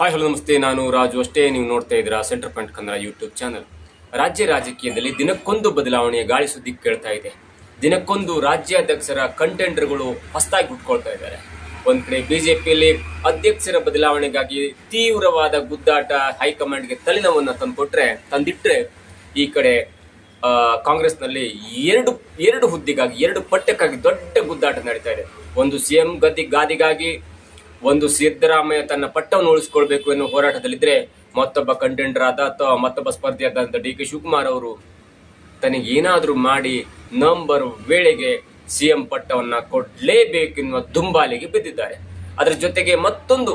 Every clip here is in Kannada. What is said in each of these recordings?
ಹಾಯ್ ಹಲೋ ನಮಸ್ತೆ, ನಾನು ರಾಜು ಅಷ್ಟೇ. ನೀವು ನೋಡ್ತಾ ಇದ್ದೀರಾ centre point Kannada YouTube channel. ರಾಜ್ಯ ರಾಜಕೀಯದಲ್ಲಿ ದಿನಕ್ಕೊಂದು ಬದಲಾವಣೆಯ ಗಾಳಿ ಸುದ್ದಿ ಕೇಳ್ತಾ ಇದೆ. ದಿನಕ್ಕೊಂದು ರಾಜ್ಯಾಧ್ಯಕ್ಷರ ಕಂಟೆಂಡರ್ಗಳು ಹೊಸದಾಗಿ ಹುಟ್ಕೊಳ್ತಾ ಇದ್ದಾರೆ. ಒಂದು ಕಡೆ ಬಿಜೆಪಿಯಲ್ಲಿ ಅಧ್ಯಕ್ಷರ ಬದಲಾವಣೆಗಾಗಿ ತೀವ್ರವಾದ ಗುದ್ದಾಟ ಹೈಕಮಾಂಡ್ಗೆ ತಲೆನೋವನ್ನು ತಂದುಕೊಟ್ರೆ ತಂದಿಟ್ಟರೆ ಈ ಕಡೆ ಕಾಂಗ್ರೆಸ್ನಲ್ಲಿ ಎರಡು ಎರಡು ಹುದ್ದೆಗಾಗಿ, ಎರಡು ಪಠ್ಯಕ್ಕಾಗಿ ದೊಡ್ಡ ಗುದ್ದಾಟ ನಡೀತಾ ಇದೆ. ಒಂದು ಸಿ ಎಂ ಗದ್ದಿ ಗಾದಿಗಾಗಿ ಒಂದು ಸಿದ್ದರಾಮಯ್ಯ ತನ್ನ ಪಟ್ಟವನ್ನು ಉಳಿಸ್ಕೊಳ್ಬೇಕು ಎನ್ನುವ ಹೋರಾಟದಲ್ಲಿದ್ರೆ ಮತ್ತೊಬ್ಬ ಕಂಟೆಂಡರ್ ಆದ ಅಥವಾ ಮತ್ತೊಬ್ಬ ಸ್ಪರ್ಧಿಯಾದಂಥ ಡಿ ಕೆ ಶಿವಕುಮಾರ್ ಅವರು ತನಗೆ ಏನಾದರೂ ಮಾಡಿ ನಂಬರ್ ವೇಳೆಗೆ ಸಿಎಂ ಪಟ್ಟವನ್ನ ಕೊಡಲೇಬೇಕೆನ್ನುವ ದುಂಬಾಲಿಗೆ ಬಿದ್ದಿದ್ದಾರೆ. ಅದರ ಜೊತೆಗೆ ಮತ್ತೊಂದು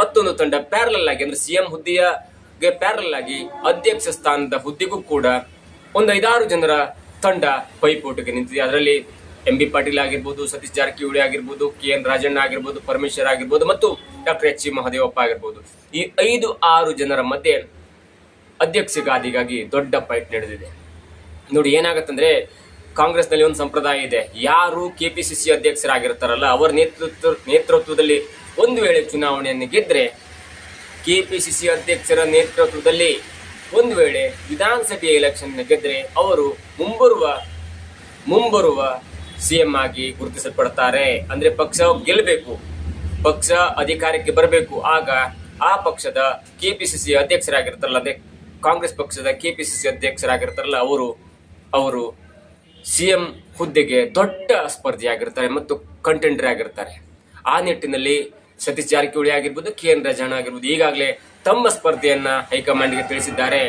ಮತ್ತೊಂದು ತಂಡ ಪ್ಯಾರಲಲ್ ಆಗಿ ಅಂದ್ರೆ ಸಿಎಂ ಹುದ್ದೆಯ ಪ್ಯಾರಲಲ್ ಆಗಿ ಅಧ್ಯಕ್ಷ ಸ್ಥಾನದ ಹುದ್ದೆಗೂ ಕೂಡ ಒಂದು ಐದಾರು ಜನರ ತಂಡ ಪೈಪೋಟಿಗೆ ನಿಂತಿದೆ. ಅದರಲ್ಲಿ ಎಂ ಬಿ ಪಾಟೀಲ್ ಆಗಿರ್ಬೋದು, ಸತೀಶ್ ಜಾರಕಿಹೊಳಿ ಆಗಿರ್ಬೋದು, ಕೆ ಎನ್ ರಾಜಣ್ಣ ಆಗಿರ್ಬೋದು, ಪರಮೇಶ್ವರ್ ಆಗಿರ್ಬೋದು ಮತ್ತು ಡಾಕ್ಟರ್ ಎಚ್ ಸಿ ಮಹದೇವಪ್ಪ ಆಗಿರ್ಬೋದು. ಈ ಐದು, ಆರು ಜನರ ಮಧ್ಯೆ ಅಧ್ಯಕ್ಷಗಾದಿಗಾಗಿ ದೊಡ್ಡ ಫೈಟ್ ನಡೆದಿದೆ. ನೋಡಿ, ಏನಾಗತ್ತಂದ್ರೆ, ಕಾಂಗ್ರೆಸ್ನಲ್ಲಿ ಒಂದು ಸಂಪ್ರದಾಯ ಇದೆ. ಯಾರು ಕೆ ಪಿ ಸಿ ಸಿ ಅಧ್ಯಕ್ಷರಾಗಿರ್ತಾರಲ್ಲ, ಅವರ ನೇತೃತ್ವ, ನೇತೃತ್ವದಲ್ಲಿ ಒಂದು ವೇಳೆ ಚುನಾವಣೆಯನ್ನು ಗೆದ್ದರೆ ಕೆ ಪಿ ಸಿ ಸಿ ಅಧ್ಯಕ್ಷರ ನೇತೃತ್ವದಲ್ಲಿ ಒಂದು ವೇಳೆ ವಿಧಾನಸಭೆಯ ಎಲೆಕ್ಷನ್ ಗೆದ್ದರೆ ಅವರು ಮುಂಬರುವ ಮುಂಬರುವ ಸಿಎಂ ಆಗಿ ಗುರುತಿಸಲ್ಪಡ್ತಾರೆ. ಅಂದ್ರೆ ಪಕ್ಷ ಗೆಲ್ಲಬೇಕು. ಪಕ್ಷ ಅಧಿಕಾರಕ್ಕೆ ಬರಬೇಕು. ಆಗ ಆ ಪಕ್ಷದ ಕೆಪಿಸಿಸಿ ಅಧ್ಯಕ್ಷರಾಗಿರ್ತಾರಲ್ಲ ಅದೇ ಕಾಂಗ್ರೆಸ್ ಪಕ್ಷದ ಕೆಪಿಸಿಸಿ ಅಧ್ಯಕ್ಷರಾಗಿರ್ತಾರಲ್ಲ, ಅವರು ಅವರು ಸಿಎಂ ಹುದ್ದೆಗೆ ದೊಡ್ಡ ಸ್ಪರ್ಧಿಯಾಗಿರ್ತಾರೆ ಮತ್ತು ಕಂಟೆಂಡರ್ ಆಗಿರ್ತಾರೆ. ಆ ನಿಟ್ಟಿನಲ್ಲಿ ಸತೀಶ್ ಜಾರಕಿಹೊಳಿ ಆಗಿರ್ಬೋದು, ಕೆ ಎನ್ ರಾಜಣ್ಣ ಆಗಿರ್ಬೋದು, ಈಗಾಗಲೇ ತಮ್ಮ ಸ್ಪರ್ಧೆಯನ್ನ ಹೈಕಮಾಂಡ್ಗೆ ತಿಳಿಸಿದ್ದಾರೆ.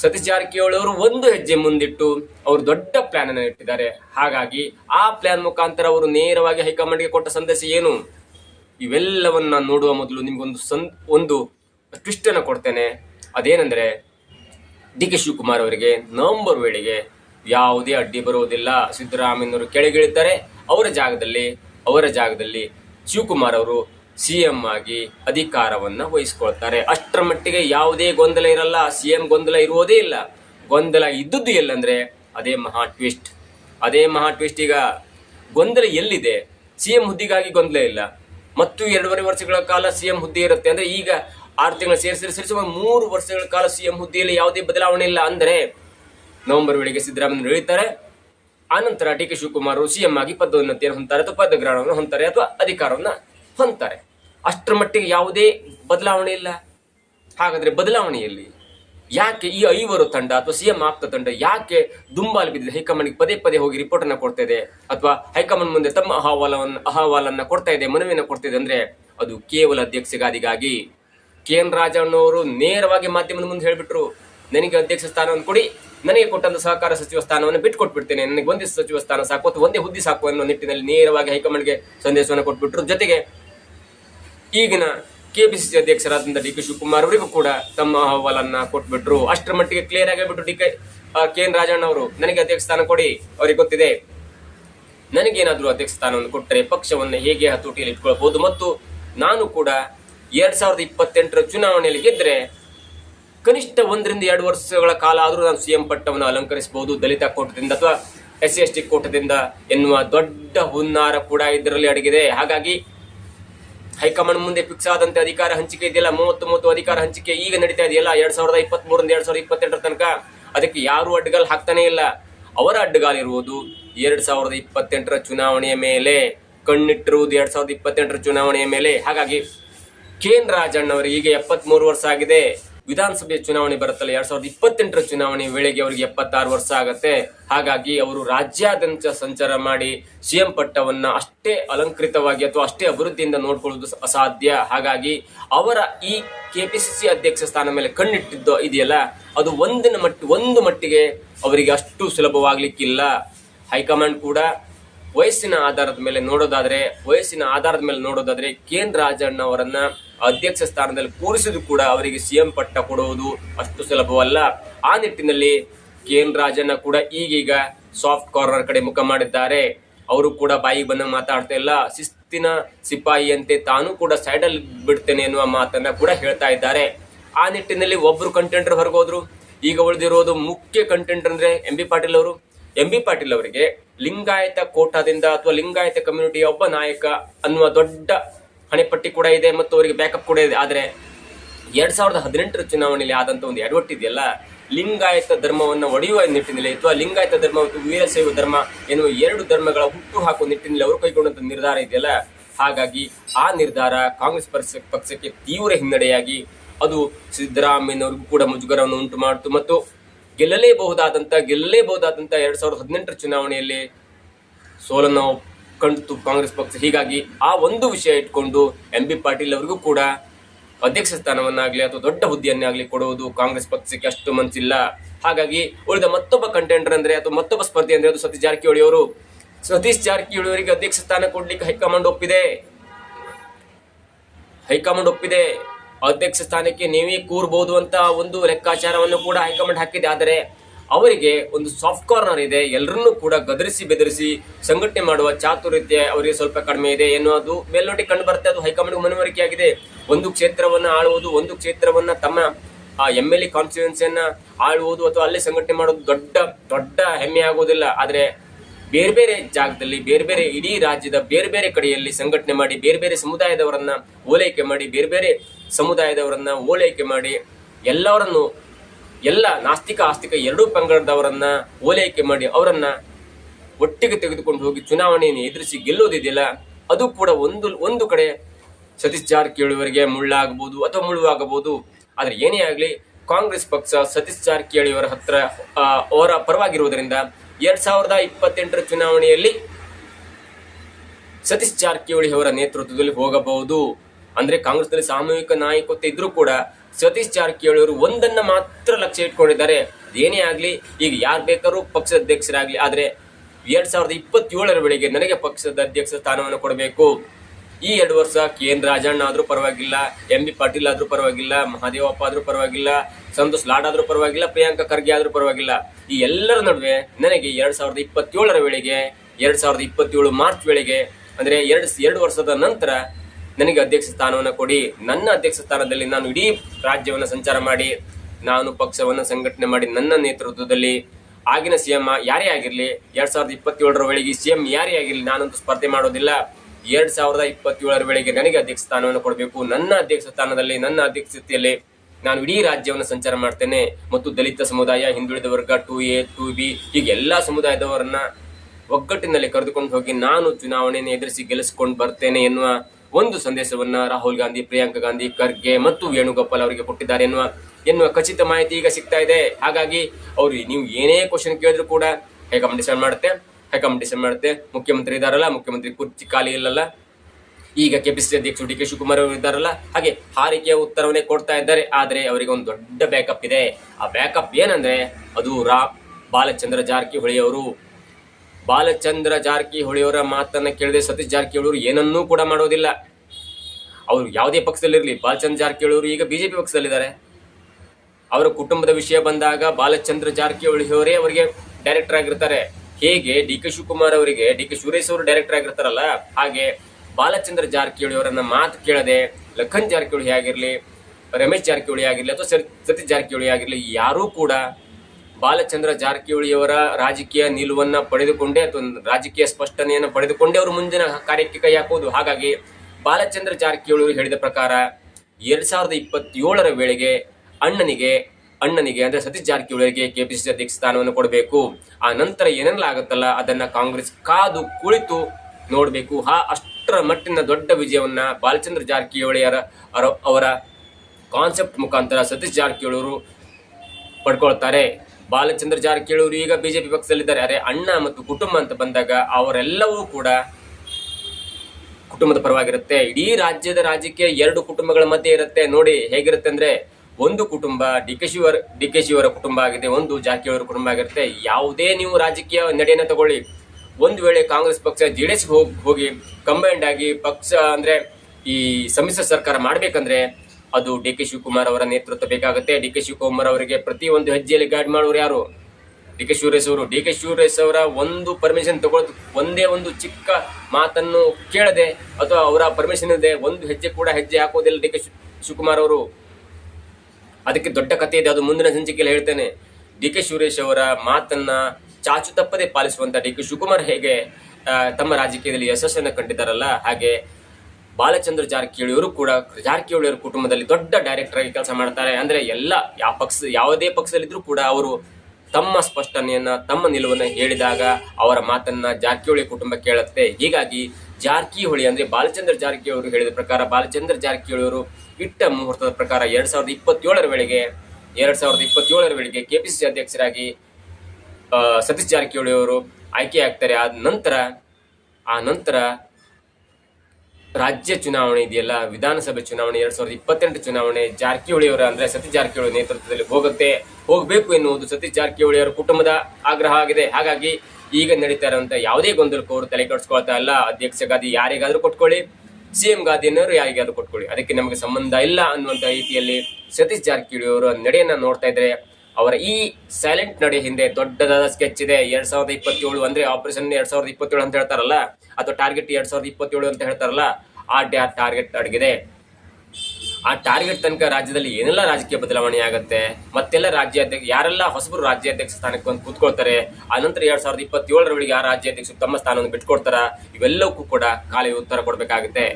ಸತೀಶ್ ಜಾರಕಿಹೊಳಿ ಅವರು ಒಂದು ಹೆಜ್ಜೆ ಮುಂದಿಟ್ಟು ಅವರು ದೊಡ್ಡ ಪ್ಲಾನ್ ಅನ್ನು ಇಟ್ಟಿದ್ದಾರೆ. ಹಾಗಾಗಿ ಆ ಪ್ಲಾನ್ ಮುಖಾಂತರ ಅವರು ನೇರವಾಗಿ ಹೈಕಮಾಂಡ್ಗೆ ಕೊಟ್ಟ ಸಂದೇಶ ಏನು? ಇವೆಲ್ಲವನ್ನ ನೋಡುವ ಮೊದಲು ನಿಮ್ಗೊಂದು ಸಂ ಒಂದು ಟ್ವಿಸ್ಟ್ ಅನ್ನು ಕೊಡ್ತೇನೆ. ಅದೇನೆಂದ್ರೆ ಡಿ ಕೆ ಶಿವಕುಮಾರ್ ಅವರಿಗೆ ನವೆಂಬರ್ ವೇಳೆಗೆ ಯಾವುದೇ ಅಡ್ಡಿ ಬರುವುದಿಲ್ಲ. ಸಿದ್ದರಾಮಯ್ಯನವರು ಕೆಳಗಿಳಿತಾರೆ ಅವರ ಜಾಗದಲ್ಲಿ ಅವರ ಜಾಗದಲ್ಲಿ ಶಿವಕುಮಾರ್ ಅವರು ಸಿಎಂ ಆಗಿ ಅಧಿಕಾರವನ್ನ ವಹಿಸ್ಕೊಳ್ತಾರೆ. ಅಷ್ಟರ ಮಟ್ಟಿಗೆ ಯಾವುದೇ ಗೊಂದಲ ಇರಲ್ಲ. ಸಿಎಂ ಗೊಂದಲ ಇರುವುದೇ ಇಲ್ಲ. ಗೊಂದಲ ಇದ್ದದ್ದು ಎಲ್ಲಂದ್ರೆ ಅದೇ ಮಹಾ ಟ್ವಿಸ್ಟ್. ಅದೇ ಮಹಾ ಟ್ವಿಸ್ಟ್ ಈಗ ಗೊಂದಲ ಎಲ್ಲಿದೆ? ಸಿಎಂ ಹುದ್ದೆಗಾಗಿ ಗೊಂದಲ ಇಲ್ಲ. ಮತ್ತು ಎರಡೂವರೆ ವರ್ಷಗಳ ಕಾಲ ಸಿಎಂ ಹುದ್ದೆ ಇರುತ್ತೆ ಅಂದ್ರೆ ಈಗ ಆರು ತಿಂಗಳು ಸೇರಿಸಿ ಸೇರಿಸಿ ಒಂದು ಮೂರು ವರ್ಷಗಳ ಕಾಲ ಸಿಎಂ ಹುದ್ದೆಯಲ್ಲಿ ಯಾವುದೇ ಬದಲಾವಣೆ ಇಲ್ಲ ಅಂದ್ರೆ ನವೆಂಬರ್ ವೇಳೆಗೆ ಸಿದ್ದರಾಮಯ್ಯ ಇಳಿತಾರೆ ಆನಂತರ ಡಿ ಕೆ ಶಿವಕುಮಾರ್ ಸಿಎಂ ಆಗಿ ಪದೋನ್ನತಿಯನ್ನು ಹೊಂತಾರೆ ಅಥವಾ ಪದಗ್ರಹಣವನ್ನು ಹೊಂತಾರೆ ಅಥವಾ ಅಧಿಕಾರವನ್ನ ಹೊಂತಾರೆ ಅಷ್ಟರ ಮಟ್ಟಿಗೆ ಯಾವುದೇ ಬದಲಾವಣೆ ಇಲ್ಲ. ಹಾಗಾದ್ರೆ ಬದಲಾವಣೆಯಲ್ಲಿ ಯಾಕೆ ಈ ಐವರು ತಂಡ ಅಥವಾ ಸಿಎಂ ಆಪ್ತ ತಂಡ ಯಾಕೆ ದುಂಬಾಲು ಬಿದ್ದಿದೆ? ಹೈಕಮಾಂಡ್ಗೆ ಪದೇ ಪದೇ ಹೋಗಿ ರಿಪೋರ್ಟ್ ಅನ್ನ ಕೊಡ್ತಾ ಇದೆ. ಅಥವಾ ಹೈಕಮಾಂಡ್ ಮುಂದೆ ತಮ್ಮ ಅಹವಾಲವನ್ನು ಅಹವಾಲನ್ನ ಕೊಡ್ತಾ ಇದೆ, ಮನವಿಯನ್ನು ಕೊಡ್ತಾ ಇದೆ ಅಂದ್ರೆ ಅದು ಕೇವಲ ಅಧ್ಯಕ್ಷಗಾದಿಗಾಗಿ. ಕೆ ಎನ್ ರಾಜಣ್ಣವರು ನೇರವಾಗಿ ಮಾಧ್ಯಮದ ಮುಂದೆ ಹೇಳಿಬಿಟ್ರು, ನನಗೆ ಅಧ್ಯಕ್ಷ ಸ್ಥಾನವನ್ನು ಕೊಡಿ, ನನಗೆ ಕೊಟ್ಟಂತ ಸಹಕಾರ ಸಚಿವ ಸ್ಥಾನವನ್ನು ಬಿಟ್ಟುಕೊಟ್ಬಿಡ್ತೇನೆ ನನಗೆ ಒಂದೇ ಸಚಿವ ಸ್ಥಾನ ಸಾಕು, ಅಥವಾ ಒಂದೇ ಹುದ್ದೆ ಸಾಕು ಅನ್ನೋ ನಿಟ್ಟಿನಲ್ಲಿ ನೇರವಾಗಿ ಹೈಕಮಾಂಡ್ಗೆ ಸಂದೇಶವನ್ನು ಕೊಟ್ಬಿಟ್ರು. ಜೊತೆಗೆ ಈಗಿನ ಕೆಪಿಸಿಸಿ ಅಧ್ಯಕ್ಷರಾದಂಥ ಡಿ ಕೆ ಶಿವಕುಮಾರ್ ಅವರಿಗೂ ಕೂಡ ತಮ್ಮ ಅಹವಾಲನ್ನ ಕೊಟ್ಬಿಟ್ರು. ಅಷ್ಟರ ಮಟ್ಟಿಗೆ ಕ್ಲಿಯರ್ ಆಗಿಬಿಟ್ಟು D K K N Rajanna ಅವರು. ನನಗೆ ಅಧ್ಯಕ್ಷ ಸ್ಥಾನ ಕೊಡಿ, ಅವರಿಗೆ ಗೊತ್ತಿದೆ. ನನಗೇನಾದ್ರೂ ಅಧ್ಯಕ್ಷ ಸ್ಥಾನವನ್ನು ಕೊಟ್ಟರೆ ಪಕ್ಷವನ್ನು ಹೇಗೆ ಹತೋಟಿಯಲ್ಲಿ ಇಟ್ಕೊಳ್ಬಹುದು ಮತ್ತು ನಾನು ಕೂಡ ಎರಡ್ ಸಾವಿರದ ಇಪ್ಪತ್ತೆಂಟರ ಚುನಾವಣೆಯಲ್ಲಿ ಗೆದ್ರೆ ಕನಿಷ್ಠ ಒಂದರಿಂದ ಎರಡು ವರ್ಷಗಳ ಕಾಲ ಆದರೂ ನಾನು ಸಿಎಂ ಪಟ್ಟವನ್ನು ಅಲಂಕರಿಸಬಹುದು, ದಲಿತ ಕೋಟದಿಂದ ಅಥವಾ ಎಸ್ ಸಿ ಎಸ್ ಟಿ ಕೋಟದಿಂದ ಎನ್ನುವ ದೊಡ್ಡ ಹುನ್ನಾರ ಕೂಡ ಇದರಲ್ಲಿ ಅಡಗಿದೆ. ಹಾಗಾಗಿ ಹೈಕಮಾಂಡ್ ಮುಂದೆ ಫಿಕ್ಸ್ ಆದಂತೆ ಅಧಿಕಾರ ಹಂಚಿಕೆ ಇದೆಯಲ್ಲ? ಮೂವತ್ತು ಮೂವತ್ತು ಅಧಿಕಾರ ಹಂಚಿಕೆ ಈಗ ನಡೀತಾ ಇದೆಯಲ್ಲ? ಎರಡ್ ಸಾವಿರದ ಇಪ್ಪತ್ತ್ ಮೂರಿಂದ ಎರಡ್ ಸಾವಿರದ ಇಪ್ಪತ್ತೆರಡರ ತನಕ? ಅದಕ್ಕೆ ಯಾರು ಅಡ್ಡಗಾಲ್ ಹಾಕ್ತಾನೆ ಇಲ್ಲ. ಅವರ ಅಡ್ಡಗಾಲ್ ಇರುವುದು ಎರಡ್ ಸಾವಿರದ ಇಪ್ಪತ್ತೆಂಟರ ಚುನಾವಣೆಯ ಮೇಲೆ. ಕಣ್ಣಿಟ್ಟಿರುವುದು ಎರಡ್ ಸಾವಿರದ ಇಪ್ಪತ್ತೆಂಟರ ಚುನಾವಣೆಯ ಮೇಲೆ. ಹಾಗಾಗಿ ಕೆ ಎನ್ ರಾಜಣ್ಣ ಅವರಿಗೆ ಈಗ ಎಪ್ಪತ್ಮೂರು ವರ್ಷ ಆಗಿದೆ. ವಿಧಾನಸಭೆ ಚುನಾವಣೆ ಬರುತ್ತಲ್ಲ, ಎರಡ್ ಸಾವಿರದ ಇಪ್ಪತ್ತೆಂಟರ ಚುನಾವಣೆ ವೇಳೆಗೆ ಅವರಿಗೆ ಎಪ್ಪತ್ತಾರು ವರ್ಷ ಆಗತ್ತೆ. ಹಾಗಾಗಿ ಅವರು ರಾಜ್ಯಾದ್ಯಂತ ಸಂಚಾರ ಮಾಡಿ ಸಿಎಂ ಪಟ್ಟವನ್ನ ಅಷ್ಟೇ ಅಲಂಕೃತವಾಗಿ ಅಥವಾ ಅಷ್ಟೇ ಅಭಿವೃದ್ಧಿಯಿಂದ ನೋಡ್ಕೊಳ್ಳೋದು ಅಸಾಧ್ಯ. ಹಾಗಾಗಿ ಅವರ ಈ ಕೆಪಿಸಿಸಿ ಅಧ್ಯಕ್ಷ ಸ್ಥಾನ ಮೇಲೆ ಕಣ್ಣಿಟ್ಟಿದ್ದು ಇದೆಯಲ್ಲ, ಅದು ಒಂದಿನ ಮಟ್ಟ ಒಂದು ಮಟ್ಟಿಗೆ ಅವರಿಗೆ ಅಷ್ಟು ಸುಲಭವಾಗಲಿಕ್ಕಿಲ್ಲ. ಹೈಕಮಾಂಡ್ ಕೂಡ ವಯಸ್ಸಿನ ಆಧಾರದ ಮೇಲೆ ನೋಡೋದಾದ್ರೆ, ವಯಸ್ಸಿನ ಆಧಾರದ ಮೇಲೆ ನೋಡೋದಾದ್ರೆ, ಕೆ ಎನ್ ರಾಜಣ್ಣ ಅವರನ್ನ ಅಧ್ಯಕ್ಷ ಸ್ಥಾನದಲ್ಲಿ ಕೂರಿಸಿದ್ರು ಕೂಡ ಅವರಿಗೆ ಸಿಎಂ ಪಟ್ಟ ಕೊಡುವುದು ಅಷ್ಟು ಸುಲಭವಲ್ಲ. ಆ ನಿಟ್ಟಿನಲ್ಲಿ ಕೆ ಎನ್ ರಾಜಣ್ಣ ಕೂಡ ಈಗೀಗ ಸಾಫ್ಟ್ ಕಾರ್ನರ್ ಕಡೆ ಮುಖ ಮಾಡಿದ್ದಾರೆ. ಅವರು ಕೂಡ ಬಾಯಿ ಬಂದ ಮಾತಾಡ್ತಾ ಇಲ್ಲ. ಶಿಸ್ತಿನ ಸಿಪಾಯಿಯಂತೆ ತಾನು ಕೂಡ ಸೈಡಲ್ಲಿ ಬಿಡ್ತೇನೆ ಎನ್ನುವ ಮಾತನ್ನ ಕೂಡ ಹೇಳ್ತಾ ಇದ್ದಾರೆ. ಆ ನಿಟ್ಟಿನಲ್ಲಿ ಒಬ್ರು ಕಂಟೆಂಟರ್ ಹೊರಗೋದ್ರು. ಈಗ ಉಳಿದಿರೋದು ಮುಖ್ಯ ಕಂಟೆಂಟ್ ಅಂದ್ರೆ ಎಂ ಬಿ ಪಾಟೀಲ್ ಅವರು. ಎಂ ಬಿ ಪಾಟೀಲ್ ಅವರಿಗೆ ಲಿಂಗಾಯತ ಕೋಟಾದಿಂದ ಅಥವಾ ಲಿಂಗಾಯತ ಕಮ್ಯುನಿಟಿಯ ಒಬ್ಬ ನಾಯಕ ಅನ್ನುವ ದೊಡ್ಡ ಹಣೆಪಟ್ಟಿ ಕೂಡ ಇದೆ ಮತ್ತು ಅವರಿಗೆ ಬ್ಯಾಕಪ್ ಕೂಡ ಇದೆ. ಆದರೆ ಎರಡ್ ಸಾವಿರದ ಹದಿನೆಂಟರ ಚುನಾವಣೆಯಲ್ಲಿ ಆದಂತ ಒಂದು ಎಡವಟ್ಟು ಇದೆಯಲ್ಲ? ಲಿಂಗಾಯತ ಧರ್ಮವನ್ನು ಒಡೆಯುವ ನಿಟ್ಟಿನಲ್ಲಿ ಅಥವಾ ಲಿಂಗಾಯತ ಧರ್ಮ ಮತ್ತು ವೀರಶೈವ ಧರ್ಮ ಎನ್ನುವ ಎರಡು ಧರ್ಮಗಳ ಹುಟ್ಟು ಹಾಕುವ ನಿಟ್ಟಿನಲ್ಲಿ ಅವರು ಕೈಗೊಂಡಂತ ನಿರ್ಧಾರ ಇದೆಯಲ್ಲ? ಹಾಗಾಗಿ ಆ ನಿರ್ಧಾರ ಕಾಂಗ್ರೆಸ್ ಪಕ್ಷ ಪಕ್ಷಕ್ಕೆ ತೀವ್ರ ಹಿನ್ನಡೆಯಾಗಿ ಅದು ಸಿದ್ದರಾಮಯ್ಯನವರಿಗೂ ಕೂಡ ಮುಜುಗರವನ್ನು ಉಂಟು ಮಾಡಿತು. ಮತ್ತು ಗೆಲ್ಲಲೇಬಹುದಾದಂಥ ಗೆಲ್ಲಲೇಬಹುದಾದಂಥ ಎರಡು ಸಾವಿರದ ಹದಿನೆಂಟರ ಚುನಾವಣೆಯಲ್ಲಿ ಸೋಲನ್ನು ಕಂಡಿತು ಕಾಂಗ್ರೆಸ್ ಪಕ್ಷ ಹೀಗಾಗಿ ಆ ಒಂದು ವಿಷಯ ಇಟ್ಕೊಂಡು ಎಂ ಬಿ ಪಾಟೀಲ್ ಅವರಿಗೂ ಕೂಡ ಅಧ್ಯಕ್ಷ ಸ್ಥಾನವನ್ನಾಗಲಿ ಅಥವಾ ದೊಡ್ಡ ಹುದ್ದೆಯನ್ನಾಗ್ಲಿ ಕೊಡುವುದು ಕಾಂಗ್ರೆಸ್ ಪಕ್ಷಕ್ಕೆ ಅಷ್ಟು ಮನಸ್ಸಿಲ್ಲ ಹಾಗಾಗಿ ಉಳಿದ ಮತ್ತೊಬ್ಬ ಕಂಟೆಂಡರ್ ಅಂದ್ರೆ ಅಥವಾ ಮತ್ತೊಬ್ಬ ಸ್ಪರ್ಧಿ ಅಂದ್ರೆ ಅದು ಸತೀಶ್ ಜಾರಕಿಹೊಳಿ ಅವರು. ಸತೀಶ್ ಜಾರಕಿಹೊಳಿ ಅವರಿಗೆ ಅಧ್ಯಕ್ಷ ಸ್ಥಾನ ಕೊಡ್ಲಿಕ್ಕೆ ಹೈಕಮಾಂಡ್ ಒಪ್ಪಿದೆ. ಹೈಕಮಾಂಡ್ ಒಪ್ಪಿದೆ. ಅಧ್ಯಕ್ಷ ಸ್ಥಾನಕ್ಕೆ ನೀವೇ ಕೂರ್ಬೋದು ಅಂತ ಒಂದು ಲೆಕ್ಕಾಚಾರವನ್ನು ಕೂಡ ಹೈಕಮಾಂಡ್ ಹಾಕಿದೆ. ಆದರೆ ಅವರಿಗೆ ಒಂದು ಸಾಫ್ಟ್ ಕಾರ್ನರ್ ಇದೆ. ಎಲ್ಲರನ್ನೂ ಕೂಡ ಗದರಿಸಿ ಬೆದರಿಸಿ ಸಂಘಟನೆ ಮಾಡುವ ಚಾತುರ್ಯತೆ ಅವರಿಗೆ ಸ್ವಲ್ಪ ಕಡಿಮೆ ಇದೆ ಎನ್ನುವುದು ಮೇಲ್ನೋಟಿ ಕಂಡು ಬರುತ್ತೆ. ಅದು ಹೈಕಮಾಂಡ್ ಮನವರಿಕೆ ಆಗಿದೆ ಒಂದು ಕ್ಷೇತ್ರವನ್ನ ಆಳುವುದು, ಒಂದು ಕ್ಷೇತ್ರವನ್ನ ತಮ್ಮ, ಆ ಎಂ ಎಲ್ ಎ ಕಾನ್ಸ್ಟಿಟ್ಯೂನ್ಸಿಯನ್ನ ಆಳುವುದು ಅಥವಾ ಅಲ್ಲೇ ಸಂಘಟನೆ ಮಾಡೋದು ದೊಡ್ಡ ದೊಡ್ಡ ಹೆಮ್ಮೆ ಆಗುವುದಿಲ್ಲ ಆದರೆ ಬೇರೆ ಬೇರೆ ಜಾಗದಲ್ಲಿ, ಬೇರೆ ಬೇರೆ ಇಡೀ ರಾಜ್ಯದ ಬೇರೆ ಬೇರೆ ಕಡೆಯಲ್ಲಿ ಸಂಘಟನೆ ಮಾಡಿ, ಬೇರೆ ಬೇರೆ ಸಮುದಾಯದವರನ್ನ ಓಲೈಕೆ ಮಾಡಿ, ಬೇರೆ ಬೇರೆ ಸಮುದಾಯದವರನ್ನ ಓಲೈಕೆ ಮಾಡಿ ಎಲ್ಲವರನ್ನು ಎಲ್ಲ ನಾಸ್ತಿಕ ಆಸ್ತಿಕ ಎರಡೂ ಪಂಗಡದವರನ್ನ ಓಲೈಕೆ ಮಾಡಿ ಅವರನ್ನ ಒಟ್ಟಿಗೆ ತೆಗೆದುಕೊಂಡು ಹೋಗಿ ಚುನಾವಣೆಯನ್ನು ಎದುರಿಸಿ ಗೆಲ್ಲೋದಿದೆಯಲ್ಲ, ಅದು ಕೂಡ ಒಂದು ಒಂದು ಕಡೆ ಸತೀಶ್ ಜಾರಕಿಹೊಳಿಯವರಿಗೆ ಮುಳ್ಳಾಗಬಹುದು ಅಥವಾ ಮುಳ್ಳುವಾಗಬಹುದು ಆದರೆ ಏನೇ ಆಗಲಿ, ಕಾಂಗ್ರೆಸ್ ಪಕ್ಷ ಸತೀಶ್ ಜಾರಕಿಹೊಳಿಯವರ ಹತ್ರ ಅವರ ಪರವಾಗಿರುವುದರಿಂದ ಎರಡ್ ಸಾವಿರದ ಇಪ್ಪತ್ತೆಂಟರ ಚುನಾವಣೆಯಲ್ಲಿ ಸತೀಶ್ ಜಾರಕಿಹೊಳಿ ಅವರ ನೇತೃತ್ವದಲ್ಲಿ ಹೋಗಬಹುದು. ಅಂದ್ರೆ ಕಾಂಗ್ರೆಸ್ನಲ್ಲಿ ಸಾಮೂಹಿಕ ನಾಯಕತ್ವ ಇದ್ರೂ ಕೂಡ ಸತೀಶ್ ಜಾರಕಿಹೊಳಿ ಅವರು ಒಂದನ್ನ ಮಾತ್ರ ಲಕ್ಷ್ಯ ಇಟ್ಕೊಂಡಿದ್ದಾರೆ. ಏನೇ ಆಗಲಿ, ಈಗ ಯಾರು ಬೇಕಾದ್ರೂ ಪಕ್ಷದ ಅಧ್ಯಕ್ಷರಾಗಲಿ, ಆದರೆ ಎರಡು ಸಾವಿರದ ಇಪ್ಪತ್ತೇಳರ ವೇಳೆಗೆ ನನಗೆ ಪಕ್ಷದ ಅಧ್ಯಕ್ಷ ಸ್ಥಾನವನ್ನು ಕೊಡಬೇಕು. ಈ ಎರಡು ವರ್ಷ ಕೆ ಎನ್ ರಾಜಣ್ಣ ಆದರೂ ಪರವಾಗಿಲ್ಲ, ಎಂ ಬಿ ಪಾಟೀಲ್ ಆದರೂ ಪರವಾಗಿಲ್ಲ, ಮಹಾದೇವಪ್ಪ ಆದರೂ ಪರವಾಗಿಲ್ಲ, ಸಂತೋಷ್ ಲಾಡ್ ಆದರೂ ಪರವಾಗಿಲ್ಲ, ಪ್ರಿಯಾಂಕಾ ಖರ್ಗೆ ಆದರೂ ಪರವಾಗಿಲ್ಲ. ಈ ಎಲ್ಲರ ನಡುವೆ ನನಗೆ ಎರಡು ಸಾವಿರದ ಇಪ್ಪತ್ತೇಳರ ವೇಳೆಗೆ, ಎರಡು ಸಾವಿರದ ಇಪ್ಪತ್ತೇಳು ಮಾರ್ಚ್ ವೇಳೆಗೆ, ಅಂದರೆ ಎರಡು ಎರಡು ವರ್ಷದ ನಂತರ ನನಗೆ ಅಧ್ಯಕ್ಷ ಸ್ಥಾನವನ್ನು ಕೊಡಿ. ನನ್ನ ಅಧ್ಯಕ್ಷ ಸ್ಥಾನದಲ್ಲಿ ನಾನು ಇಡೀ ರಾಜ್ಯವನ್ನು ಸಂಚಾರ ಮಾಡಿ, ನಾನು ಪಕ್ಷವನ್ನು ಸಂಘಟನೆ ಮಾಡಿ ನನ್ನ ನೇತೃತ್ವದಲ್ಲಿ ಆಗಿನ ಸಿ ಎಂ ಯಾರೇ ಆಗಿರಲಿ, ಎರಡ್ ಸಾವಿರದ ಇಪ್ಪತ್ತೇಳರ ವೇಳೆಗೆ ಸಿಎಂ ಯಾರೇ ಆಗಿರಲಿ ನಾನಂತೂ ಸ್ಪರ್ಧೆ ಮಾಡೋದಿಲ್ಲ. ಎರಡ್ ಸಾವಿರದ ಇಪ್ಪತ್ತೇಳರ ವೇಳೆಗೆ ನನಗೆ ಅಧ್ಯಕ್ಷ ಸ್ಥಾನವನ್ನು ಕೊಡಬೇಕು. ನನ್ನ ಅಧ್ಯಕ್ಷ ಸ್ಥಾನದಲ್ಲಿ, ನನ್ನ ಅಧ್ಯಕ್ಷತೆಯಲ್ಲಿ ನಾನು ಇಡೀ ರಾಜ್ಯವನ್ನು ಸಂಚಾರ ಮಾಡ್ತೇನೆ. ಮತ್ತು ದಲಿತ ಸಮುದಾಯ, ಹಿಂದುಳಿದ ವರ್ಗ, ಟು ಎ, ಟು ಬಿ, ಹೀಗೆ ಎಲ್ಲ ಸಮುದಾಯದವರನ್ನ ಒಗ್ಗಟ್ಟಿನಲ್ಲಿ ಕರೆದುಕೊಂಡು ಹೋಗಿ ನಾನು ಚುನಾವಣೆಯನ್ನು ಎದುರಿಸಿ ಗೆಲ್ಲಿಸಿಕೊಂಡು ಬರ್ತೇನೆ ಎನ್ನುವ ಒಂದು ಸಂದೇಶವನ್ನ ರಾಹುಲ್ ಗಾಂಧಿ, ಪ್ರಿಯಾಂಕಾ ಗಾಂಧಿ, ಖರ್ಗೆ ಮತ್ತು ವೇಣುಗೋಪಾಲ್ ಅವರಿಗೆ ಕೊಟ್ಟಿದ್ದಾರೆ ಎನ್ನುವ ಎನ್ನುವ ಖಚಿತ ಮಾಹಿತಿ ಈಗ ಸಿಗ್ತಾ ಇದೆ. ಹಾಗಾಗಿ ಅವರು ನೀವು ಏನೇ ಕ್ವಶನ್ ಕೇಳಿದ್ರು ಕೂಡ ಹೈಕಮಾಂಡ್ ಡಿಸೈಡ್ ಮಾಡುತ್ತೆ ಹೈಕಮಾಂಡ್ ಡಿಸೈಡ್ ಮಾಡುತ್ತೆ. ಮುಖ್ಯಮಂತ್ರಿ ಇದಾರಲ್ಲ, ಮುಖ್ಯಮಂತ್ರಿ ಕುರ್ಚಿ ಖಾಲಿ ಇಲ್ಲಲ್ಲ. ಈಗ ಕೆಪಿಸಿಸಿ ಅಧ್ಯಕ್ಷ ಡಿ ಕೆ ಶಿವಕುಮಾರ್ ಅವರು ಇದ್ದಾರಲ್ಲ, ಹಾಗೆ ಹಾರಿಕೆಯ ಉತ್ತರವನ್ನೇ ಕೊಡ್ತಾ ಇದ್ದಾರೆ. ಆದರೆ ಅವರಿಗೆ ಒಂದು ದೊಡ್ಡ ಬ್ಯಾಕಪ್ ಇದೆ. ಆ ಬ್ಯಾಕಪ್ ಏನಂದ್ರೆ ಅದು ರಾ, ಬಾಲಚಂದ್ರ ಜಾರಕಿಹೊಳಿ ಅವರು ಬಾಲಚಂದ್ರ ಜಾರಕಿಹೊಳಿಯವರ ಮಾತನ್ನ ಕೇಳದೆ ಸತೀಶ್ ಜಾರಕಿಹೊಳಿ ಏನನ್ನೂ ಕೂಡ ಮಾಡೋದಿಲ್ಲ. ಅವರು ಯಾವುದೇ ಪಕ್ಷದಲ್ಲಿರಲಿ, ಬಾಲಚಂದ್ರ ಜಾರಕಿಹೊಳಿ ಈಗ ಬಿಜೆಪಿ ಪಕ್ಷದಲ್ಲಿದ್ದಾರೆ. ಅವರ ಕುಟುಂಬದ ವಿಷಯ ಬಂದಾಗ ಬಾಲಚಂದ್ರ ಜಾರಕಿಹೊಳಿ ಅವರೇ ಅವರಿಗೆ ಡೈರೆಕ್ಟರ್ ಆಗಿರ್ತಾರೆ. ಹೇಗೆ? ಡಿ ಕೆ ಶಿವಕುಮಾರ್ ಅವರಿಗೆ ಡಿ ಕೆ ಸುರೇಶ್ ಅವರು ಡೈರೆಕ್ಟರ್ ಆಗಿರ್ತಾರಲ್ಲ, ಹಾಗೆ ಬಾಲಚಂದ್ರ ಜಾರಕಿಹೊಳಿ ಅವರನ್ನ ಮಾತು ಕೇಳದೆ ಲಖನ್ ಜಾರಕಿಹೊಳಿ ಆಗಿರಲಿ, ರಮೇಶ್ ಜಾರಕಿಹೊಳಿ ಆಗಿರಲಿ, ಅಥವಾ ಸತೀಶ್ ಜಾರಕಿಹೊಳಿ ಆಗಿರಲಿ, ಯಾರೂ ಕೂಡ ಬಾಲಚಂದ್ರ ಜಾರಕಿಹೊಳಿಯವರ ರಾಜಕೀಯ ನಿಲುವನ್ನು ಪಡೆದುಕೊಂಡೇ ಅಥವಾ ರಾಜಕೀಯ ಸ್ಪಷ್ಟನೆಯನ್ನು ಪಡೆದುಕೊಂಡೇ ಅವರು ಮುಂದಿನ ಕಾರ್ಯಕ್ಕೆ ಕೈ ಹಾಕುವುದು. ಹಾಗಾಗಿ ಬಾಲಚಂದ್ರ ಜಾರಕಿಹೊಳಿ ಹೇಳಿದ ಪ್ರಕಾರ ಎರಡ್ ಸಾವಿರದ ಇಪ್ಪತ್ತೇಳರ ವೇಳೆಗೆ ಅಣ್ಣನಿಗೆ ಅಣ್ಣನಿಗೆ ಅಂದ್ರೆ ಸತೀಶ್ ಜಾರಕಿಹೊಳಿಗೆ ಕೆಪಿಸಿಸಿ ಅಧ್ಯಕ್ಷ ಸ್ಥಾನವನ್ನು ಕೊಡಬೇಕು. ಆ ನಂತರ ಏನೆಲ್ಲ ಆಗುತ್ತಲ್ಲ ಅದನ್ನ ಕಾಂಗ್ರೆಸ್ ಕಾದು ಕುಳಿತು ನೋಡಬೇಕು. ಆ ಅಷ್ಟರ ಮಟ್ಟಿನ ದೊಡ್ಡ ವಿಜಯವನ್ನ ಬಾಲಚಂದ್ರ ಜಾರಕಿಹೊಳಿಯರ ಅವರ ಕಾನ್ಸೆಪ್ಟ್ ಮುಖಾಂತರ ಸತೀಶ್ ಜಾರಕಿಹೊಳಿ ಅವರು ಪಡ್ಕೊಳ್ತಾರೆ. ಬಾಲಚಂದ್ರ ಜಾರಕಿಹೊಳಿ ಈಗ ಬಿಜೆಪಿ ಪಕ್ಷದಲ್ಲಿದ್ದಾರೆ. ಅರೆ ಅಣ್ಣ ಮತ್ತು ಕುಟುಂಬ ಅಂತ ಬಂದಾಗ ಅವರೆಲ್ಲವೂ ಕೂಡ ಕುಟುಂಬದ ಪರವಾಗಿರುತ್ತೆ. ಇಡೀ ರಾಜ್ಯದ ರಾಜಕೀಯ ಎರಡು ಕುಟುಂಬಗಳ ಮಧ್ಯೆ ಇರುತ್ತೆ. ನೋಡಿ ಹೇಗಿರುತ್ತೆ ಅಂದ್ರೆ ಒಂದು ಕುಟುಂಬ ಡಿ ಕೆ ಶಿವರ್ ಡಿ ಕೆ ಶಿವರ ಕುಟುಂಬ ಆಗಿದೆ. ಒಂದು ಜಾರಕಿಹೊಳಿ ಕುಟುಂಬ ಆಗಿರುತ್ತೆ. ಯಾವುದೇ ನೀವು ರಾಜಕೀಯ ನಡೆಯನ್ನು ತಗೊಳ್ಳಿ. ಒಂದು ವೇಳೆ ಕಾಂಗ್ರೆಸ್ ಪಕ್ಷ ಜೆ ಡಿ ಎಸ್ ಹೋಗಿ ಹೋಗಿ ಕಂಬೈಂಡ್ ಆಗಿ ಪಕ್ಷ ಅಂದ್ರೆ ಈ ಸಮ್ಮಿಶ್ರ ಸರ್ಕಾರ ಮಾಡ್ಬೇಕಂದ್ರೆ ಅದು ಡಿ ಕೆ ಶಿವಕುಮಾರ್ ಅವರ ನೇತೃತ್ವ ಬೇಕಾಗುತ್ತೆ. ಡಿ ಕೆ ಶಿವಕುಮಾರ್ ಅವರಿಗೆ ಪ್ರತಿ ಒಂದು ಹೆಜ್ಜೆಯಲ್ಲಿ ಗೈಡ್ ಮಾಡೋರು ಯಾರು? ಡಿ ಕೆ ಶಿವರೇಶ್ ಅವರು. ಡಿ ಕೆ ಶಿವರೇಶ್ ಅವರ ಒಂದು ಪರ್ಮಿಷನ್ ತಗೊಳ್ಳೋದು ಒಂದೇ ಒಂದು ಚಿಕ್ಕ ಮಾತನ್ನು ಕೇಳದೆ ಅಥವಾ ಅವರ ಪರ್ಮಿಷನ್ ಇದೆ ಒಂದು ಹೆಜ್ಜೆ ಕೂಡ ಹೆಜ್ಜೆ ಹಾಕೋದಿಲ್ಲ ಡಿ ಕೆ ಶಿವಕುಮಾರ್ ಅವರು. ಅದಕ್ಕೆ ದೊಡ್ಡ ಕಥೆ ಇದೆ. ಅದು ಮುಂದಿನ ಸಂಚಿಕೆಯಲ್ಲಿ ಹೇಳ್ತೇನೆ. ಡಿ ಕೆ ಶಿವರೇಶ್ ಅವರ ಮಾತನ್ನ ಚಾಚು ತಪ್ಪದೆ ಪಾಲಿಸುವಂತ ಡಿ ಕೆ ಶಿವಕುಮಾರ್ ಹೇಗೆ ತಮ್ಮ ರಾಜಕೀಯದಲ್ಲಿ ಯಶಸ್ಸನ್ನು ಕಂಡಿದ್ದಾರಲ್ಲ, ಹಾಗೆ ಬಾಲಚಂದ್ರ ಜಾರಕಿಹೊಳಿಯವರು ಕೂಡ, ಜಾರಕಿಹೊಳಿಯವರ ಕುಟುಂಬದಲ್ಲಿ ದೊಡ್ಡ ಡೈರೆಕ್ಟರ್ ಆಗಿ ಕೆಲಸ ಮಾಡ್ತಾರೆ. ಅಂದ್ರೆ ಎಲ್ಲ ಯಾವ ಪಕ್ಷ, ಯಾವುದೇ ಪಕ್ಷದಲ್ಲಿದ್ರು ಕೂಡ ಅವರು ತಮ್ಮ ಸ್ಪಷ್ಟನೆಯನ್ನ, ತಮ್ಮ ನಿಲುವನ್ನ ಹೇಳಿದಾಗ ಅವರ ಮಾತನ್ನ ಜಾರಕಿಹೊಳಿ ಕುಟುಂಬ ಕೇಳುತ್ತೆ. ಹೀಗಾಗಿ ಜಾರಕಿಹೊಳಿ ಅಂದ್ರೆ ಬಾಲಚಂದ್ರ ಜಾರಕಿಹೊಳಿ ಹೇಳಿದ ಪ್ರಕಾರ, ಬಾಲಚಂದ್ರ ಜಾರಕಿಹೊಳಿಯವರು ಇಟ್ಟ ಮುಹೂರ್ತದ ಪ್ರಕಾರ ಎರಡ್ ಸಾವಿರದ ಇಪ್ಪತ್ತೇಳರ ವೇಳೆಗೆ, ಎರಡ್ ಸಾವಿರದ ಇಪ್ಪತ್ತೇಳರ ವೇಳೆಗೆ ಕೆಪಿಸಿಸಿ ಅಧ್ಯಕ್ಷರಾಗಿ ಸತೀಶ್ ಜಾರಕಿಹೊಳಿ ಅವರು ಆಯ್ಕೆ ಆಗ್ತಾರೆ. ಆದ ನಂತರ, ಆ ನಂತರ ರಾಜ್ಯ ಚುನಾವಣೆ ಇದೆಯಲ್ಲ, ವಿಧಾನಸಭೆ ಚುನಾವಣೆ, ಎರಡ್ ಸಾವಿರದ ಇಪ್ಪತ್ತೆಂಟು ಚುನಾವಣೆ ಜಾರಕಿಹೊಳಿ ಅವರ ಅಂದ್ರೆ ಸತೀಶ್ ಜಾರಕಿಹೊಳಿ ನೇತೃತ್ವದಲ್ಲಿ ಹೋಗುತ್ತೆ, ಹೋಗಬೇಕು ಎನ್ನುವುದು ಸತೀಶ್ ಜಾರಕಿಹೊಳಿ ಅವರ ಕುಟುಂಬದ ಆಗ್ರಹ ಆಗಿದೆ. ಹಾಗಾಗಿ ಈಗ ನಡೀತಾ ಇರುವಂತ ಯಾವುದೇ ಗೊಂದಲಕ್ಕೂ ಅವರು ತಲೆ ಕೆಡಿಸ್ಕೊಳ್ತಾ ಇಲ್ಲ. ಅಧ್ಯಕ್ಷ ಗಾದಿ ಯಾರಿಗಾದ್ರೂ ಕೊಟ್ಕೊಳ್ಳಿ, ಸಿಎಂ ಗಾದಿಯನ್ನವರು ಯಾರಿಗಾದ್ರೂ ಕೊಟ್ಕೊಳ್ಳಿ. ಅದಕ್ಕೆ ನಮಗೆ ಸಂಬಂಧ ಇಲ್ಲ ಅನ್ನುವಂತ ರೀತಿಯಲ್ಲಿ ಸತೀಶ್ ಜಾರಕಿಹೊಳಿ ಅವರ ನಡೆಯನ್ನ ನೋಡ್ತಾ ಇದ್ರೆ ಅವರ ಈ ಸೈಲೆಂಟ್ ನಡೆ ಹಿಂದೆ ದೊಡ್ಡದಾದ ಸ್ಕೆಚ್ ಇದೆ. ಎರಡ್ ಸಾವಿರದ ಇಪ್ಪತ್ತೇಳು ಅಂದ್ರೆ ಆಪರೇಷನ್ ಎರಡ್ ಸಾವಿರದ ಇಪ್ಪತ್ತೇಳು ಅಂತ ಹೇಳ್ತಾರಲ್ಲ? ಅಥವಾ ಟಾರ್ಗೆಟ್ ಎರಡ್ ಸಾವಿರದ ಇಪ್ಪತ್ತೇಳು ಅಂತ ಹೇಳ್ತಾರಲ್ಲ? ಆ ಟಾರ್ಗೆಟ್ ಅಡಗಿದೆ ಆ ಟಾರ್ಗೆಟ್ ತನಕ ರಾಜ್ಯದಲ್ಲಿ ಏನೆಲ್ಲ ರಾಜಕೀಯ ಬದಲಾವಣೆ ಆಗುತ್ತೆ? ಮತ್ತೆಲ್ಲ ರಾಜ್ಯಾಧ್ಯಕ್ಷ, ಯಾರೆಲ್ಲ ಹೊಸಬರು ರಾಜ್ಯಾಧ್ಯಕ್ಷ ಸ್ಥಾನಕ್ಕೆ ಬಂದು ಕೂತ್ಕೊಳ್ತಾರೆ? ಆ ನಂತರ ಎರಡ್ ಸಾವಿರದ ಇಪ್ಪತ್ತೇಳರವರೆಗೆ ಆ ರಾಜ್ಯಾಧ್ಯಕ್ಷರು ತಮ್ಮ ಸ್ಥಾನವನ್ನು ಬಿಟ್ಕೊಡ್ತಾರ? ಇವೆಲ್ಲವಕ್ಕೂ ಕೂಡ ಖಾಲಿ ಉತ್ತರ ಕೊಡಬೇಕಾಗುತ್ತೆ.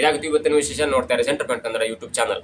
ಇದಾಗುತ್ತೆ ಇವತ್ತಿನ ವಿಶೇಷ ನೋಡ್ತಾರೆ ಸೆಂಟರ್ ಪಾಯಿಂಟ್ ಅಂದ್ರೆ ಯೂಟ್ಯೂಬ್ ಚಾನಲ್